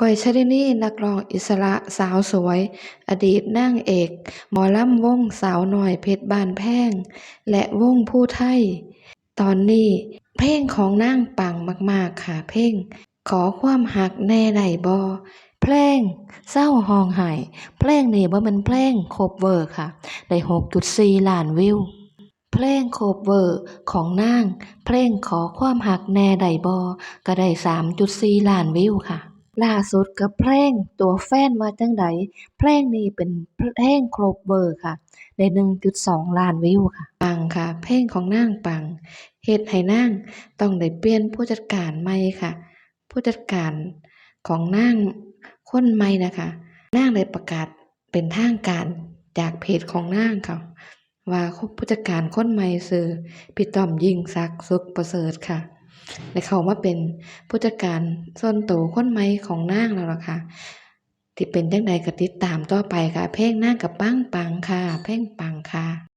ก้อย ชลินี นักร้องอิสระสาวสวย อดีตนางเอก หมอลำวงสาวน้อยเพชรบ้านแพง และวงภูไทย ตอนนี้ เพลงของนางปังมาก ๆ ค่ะเพลง ขอความรักแน่ได้บ่เพลงเซาร้องไห้เพลงนี้บ่แม่นเพลงคัฟเวอร์ค่ะ ได้6.4ล้านวิว เพลงคัฟเวอร์ของนาง เพลงขอความรักแน่ไดบ่ก็ได้3.4ล้านวิวค่ะ ล่าสุดก็เพลงตัวแฟนว่าจั่งใด เพลงนี้เป็นเพลงคัฟเวอร์ค่ะ ได้ 1.2 ล้านวิวค่ะ ปังค่ะ เพลงของนางปัง เฮ็ดให้นางต้องได้เปลี่ยนผู้จัดการใหม่ค่ะ ผู้จัดการของนางคนใหม่นะคะนางได้ประกาศเป็นทางการจากเพจของนางค่ะ ว่าผู้จัดการคนใหม่ชื่อพี่ต้อมยิ่งศักดิ์สุขประเสริฐค่ะ ได้เข้ามาเป็นผู้จัดการส่วนก็คนใหม่ของนางแล้วล่ะค่ะที่เป็นจังใดก็ติดตามต่อไปค่ะ เพลงนางกับปังๆค่ะ เพลงปังค่ะ